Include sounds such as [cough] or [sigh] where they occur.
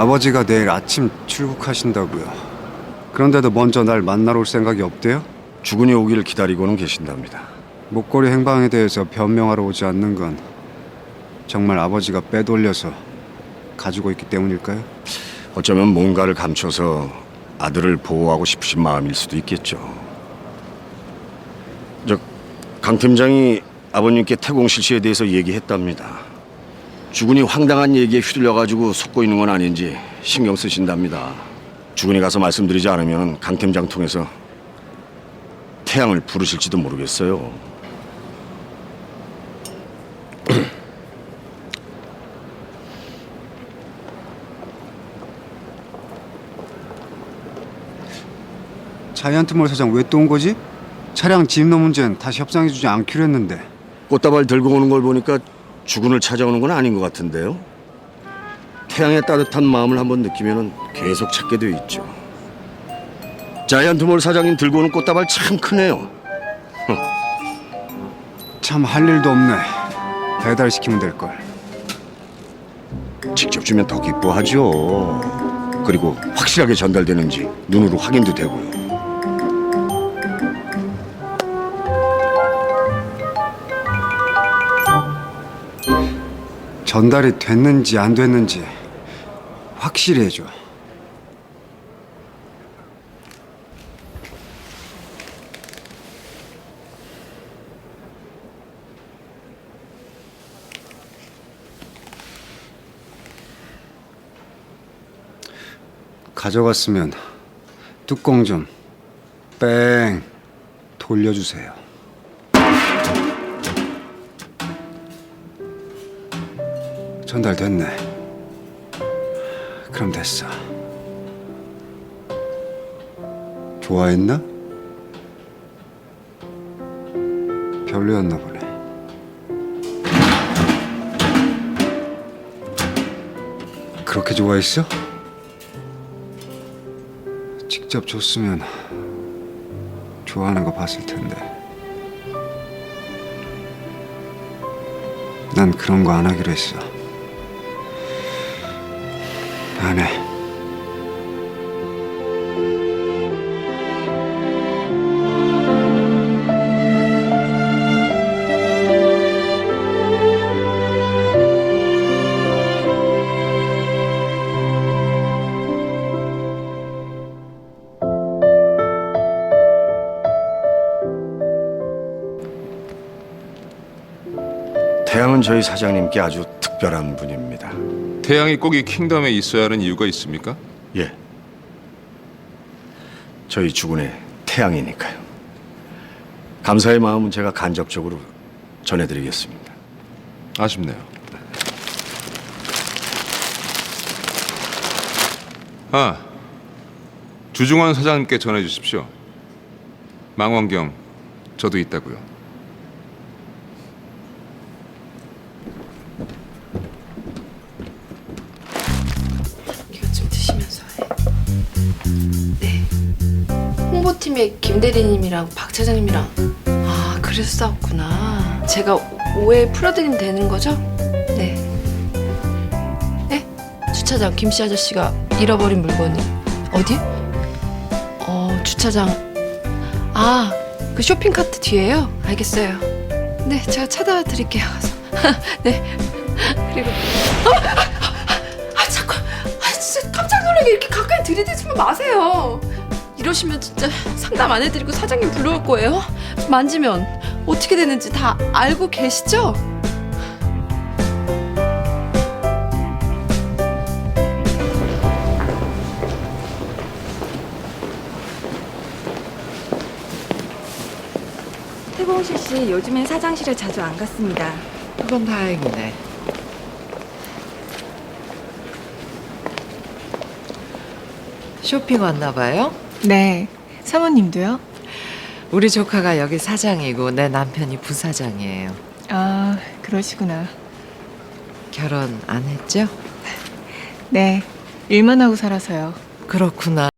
아버지가 내일 아침 출국하신다고요. 그런데도 먼저 날 만나러 올 생각이 없대요? 주군이 오기를 기다리고는 계신답니다. 목걸이 행방에 대해서 변명하러 오지 않는 건 정말 아버지가 빼돌려서 가지고 있기 때문일까요? 어쩌면 뭔가를 감춰서 아들을 보호하고 싶으신 마음일 수도 있겠죠. 저 강 팀장이 아버님께 태공 실시에 대해서 얘기했답니다. 주군이 황당한 얘기에 휘둘려 가지고 속고 있는 건 아닌지 신경 쓰신답니다. 주군이 가서 말씀드리지 않으면 강 팀장 통해서 태양을 부르실지도 모르겠어요. [clears throat] 자이언트몰 사장 왜 또 온 거지? 차량 집너 문제는 다시 협상해주지 않기로 했는데 꽃다발 들고 오는 걸 보니까 주군을 찾아오는 건 아닌 것 같은데요. 태양의 따뜻한 마음을 한번 느끼면 계속 찾게 돼 있죠. 자이언트몰 사장님 들고 오는 꽃다발 참 크네요. 참 할 일도 없네. 배달시키면 될 걸. 직접 주면 더 기뻐하죠. 그리고 확실하게 전달되는지 눈으로 확인도 되고요. 전달이 됐는지 안 됐는지 확실히 해줘. 가져갔으면 뚜껑 좀 뺑 돌려주세요. 전달됐네. 그럼 됐어. 좋아했나? 별로였나 보네. 그렇게 좋아했어? 직접 줬으면 좋아하는 거 봤을 텐데. 난 그런 거 안 하기로 했어. 안 해. 태양은 저희 사장님께 아주 특별한 분입니다. 태양이 꼭 이 킹덤에 있어야 하는 이유가 있습니까? 예. 저희 주군의 태양이니까요. 감사의 마음은 제가 간접적으로 전해드리겠습니다. 아쉽네요. 아, 주중원 사장님께 전해 주십시오. 망원경 저도 있다고요. 네. 홍보팀의 김 대리님이랑 박 차장님이랑 아 그래서 싸웠구나. 제가 오해 풀어드리면 되는 거죠? 네. 네? 주차장 김씨 아저씨가 잃어버린 물건이 어디? 어 주차장. 아 그 쇼핑 카트 뒤에요. 알겠어요. 네 제가 찾아 드릴게요. 가서. [laughs] 네. 그리고 아 가까이 들이대지만 마세요. 이러시면 진짜 상담 안 해드리고 사장님 불러올 거예요. 만지면 어떻게 되는지 다 알고 계시죠? 태공실 씨 요즘엔 사장실에 자주 안 갔습니다. 그건 다행이네. 쇼핑 왔나 봐요? 네, 사모님도요? 우리 조카가 여기 사장이고 내 남편이 부사장이에요. 아, 그러시구나. 결혼 안 했죠? 네, 일만 하고 살아서요. 그렇구나.